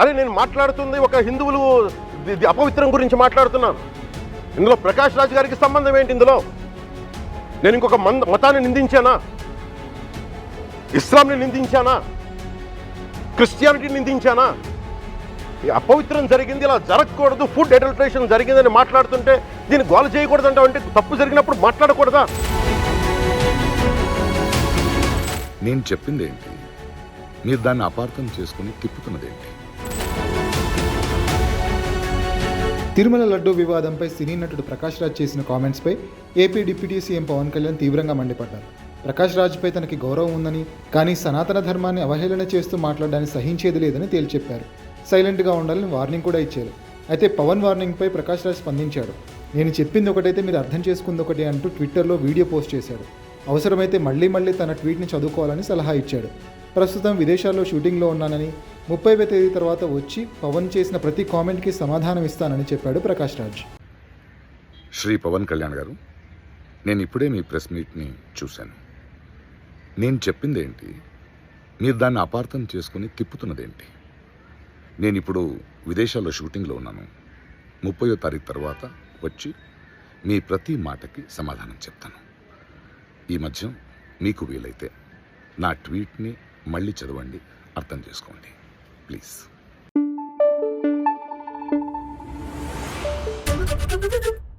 అరే నేను మాట్లాడుతుంది ఒక హిందువులు అపవిత్రం గురించి మాట్లాడుతున్నాను. ఇందులో ప్రకాష్ రాజ్ గారికి సంబంధం ఏంటి ఇందులో? నేను ఇంకొక మంద మతాన్ని నిందించానా? ఇస్లాంని నిందించానా? క్రిస్టియానిటీని నిందించానా? ఈ అపవిత్రం జరిగింది ఇలా జరగకూడదు ఫుడ్ అడల్ట్రేషన్ జరిగిందని మాట్లాడుతుంటే దీన్ని గోల చేయకూడదంటే అంటే తప్పు జరిగినప్పుడు మాట్లాడకూడదా? నేను చెప్పింది ఏంటి? మీరు దాన్ని అపార్థం చేసుకుని తిప్పుతున్నదేంటి తిరుమల లడ్డూ వివాదంపై సినీ నటుడు ప్రకాష్ రాజ్ చేసిన కామెంట్స్పై AP deputy CM Pawan Kalyan తీవ్రంగా మండిపడ్డారు. ప్రకాష్ రాజ్పై తనకి గౌరవం ఉందని కానీ సనాతన ధర్మాన్ని అవహేళన చేస్తూ మాట్లాడడానికి సహించేది లేదని తేల్చెప్పారు. సైలెంట్గా ఉండాలని వార్నింగ్ కూడా ఇచ్చారు అయితే పవన్ వార్నింగ్పై ప్రకాష్ రాజ్ స్పందించాడు. నేను చెప్పింది ఒకటైతే మీరు అర్థం చేసుకుంది ఒకటి అంటూ ట్విట్టర్లో వీడియో పోస్ట్ చేశాడు. అవసరమైతే మళ్ళీ మళ్ళీ తన ట్వీట్ని చదువుకోవాలని సలహా ఇచ్చాడు. ప్రస్తుతం విదేశాల్లో షూటింగ్లో ఉన్నానని ముప్పైవ తేదీ తర్వాత వచ్చి పవన్ చేసిన ప్రతి కామెంట్కి సమాధానం ఇస్తానని చెప్పాడు ప్రకాష్ రాజ్. శ్రీ పవన్ కళ్యాణ్ గారు నేను ఇప్పుడే మీ ప్రెస్ మీట్ని చూశాను. నేను చెప్పింది ఏంటి మీరు దాన్ని అపార్థం చేసుకుని తిప్పుతున్నదేంటి? నేను ఇప్పుడు విదేశాల్లో షూటింగ్లో ఉన్నాను. ముప్పయో తారీఖు తర్వాత వచ్చి మీ ప్రతి మాటకి సమాధానం చెప్తాను. ఈ మధ్య మీకు వీలైతే నా ట్వీట్ని మళ్ళీ చదవండి అర్థం చేసుకోండి ప్లీజ్ Thank you.